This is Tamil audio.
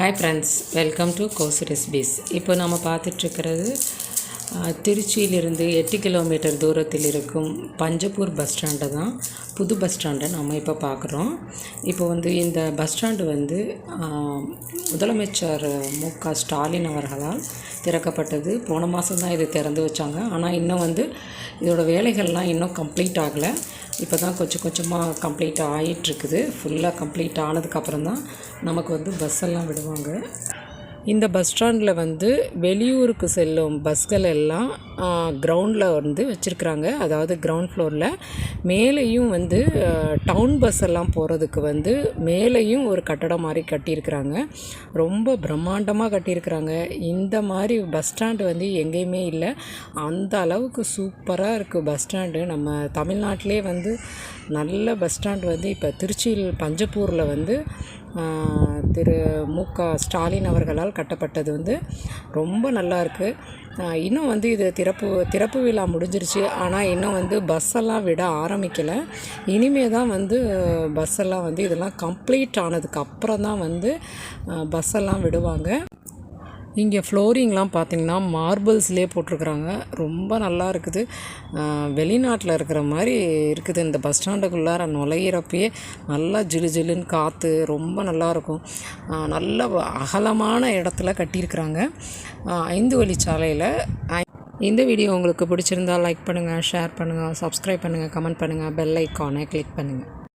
ஹாய் ஃப்ரெண்ட்ஸ் வெல்கம் டு கோஸ் ரெசிபீஸ் இப்போ நம்ம பார்த்துட்ருக்கிறது திருச்சியிலிருந்து எட்டு கிலோமீட்டர் தூரத்தில் இருக்கும் பஞ்சப்பூர் பஸ் ஸ்டாண்டை தான் புது பஸ் ஸ்டாண்டை நம்ம இப்போ பார்க்குறோம். இப்போ வந்து இந்த பஸ் ஸ்டாண்டு வந்து முதலமைச்சர் மு க ஸ்டாலின் அவர்களால் திறக்கப்பட்டது. போன மாதம் தான் இது திறந்து வச்சாங்க. ஆனால் இன்னும் வந்து இதோட வேலைகள்லாம் இன்னும் கம்ப்ளீட் ஆகலை. இப்போ தான் கொஞ்சம் கொஞ்சமாக கம்ப்ளீட் ஆகிட்டுருக்குது ஃபுல்லாக கம்ப்ளீட் ஆனதுக்கப்புறம் தான் நமக்கு வந்து பஸ்ஸெல்லாம் விடுவாங்க. இந்த பஸ் ஸ்டாண்டில் வந்து வெளியூருக்கு செல்லும் பஸ்கள் எல்லாம் கிரவுண்டில் வந்து வச்சுருக்குறாங்க. அதாவது கிரவுண்ட் ஃப்ளோரில் மேலேயும் வந்து டவுன் பஸ் எல்லாம் போகிறதுக்கு வந்து மேலேயும் ஒரு கட்டடம் மாதிரி கட்டியிருக்கிறாங்க. ரொம்ப பிரம்மாண்டமாக கட்டியிருக்கிறாங்க. இந்த மாதிரி பஸ் ஸ்டாண்டு வந்து எங்கேயுமே இல்லை. அந்த அளவுக்கு சூப்பராக இருக்குது பஸ் ஸ்டாண்டு. நம்ம தமிழ்நாட்டிலே வந்து நல்ல பஸ் ஸ்டாண்டு வந்து இப்போ திருச்சியில் பஞ்சப்பூரில் வந்து திரு மு க ஸ்டாலின் அவர்களால் கட்டப்பட்டது வந்து ரொம்ப நல்லா இருக்குது இன்னும் வந்து இது திறப்பு திறப்பு விழா முடிஞ்சிருச்சு. ஆனால் இன்னும் வந்து பஸ்ஸெல்லாம் விட ஆரம்பிக்கலை. இனிமே தான் வந்து பஸ்ஸெல்லாம் வந்து இதெல்லாம் கம்ப்ளீட் ஆனதுக்கு அப்புறம் தான் வந்து பஸ்ஸெல்லாம் விடுவாங்க. இங்கே ஃப்ளோரிங்லாம் பார்த்திங்கன்னா மார்பிள்ஸ்லேயே போட்டிருக்குறாங்க. ரொம்ப நல்லா இருக்குது. வெளிநாட்டில் இருக்கிற மாதிரி இருக்குது. இந்த பஸ் ஸ்டாண்டுக்குள்ளார நுழையிறப்பயே நல்லா ஜிலு ஜிலுன்னு காற்று ரொம்ப நல்லாயிருக்கும் நல்ல அகலமான இடத்துல கட்டியிருக்கிறாங்க. ஐந்து வழிச்சாலையில் இந்த வீடியோ உங்களுக்கு பிடிச்சிருந்தா லைக் பண்ணுங்கள் ஷேர் பண்ணுங்கள் சப்ஸ்கிரைப் பண்ணுங்கள் கமெண்ட் பண்ணுங்கள் பெல் ஐக்கானை கிளிக் பண்ணுங்கள்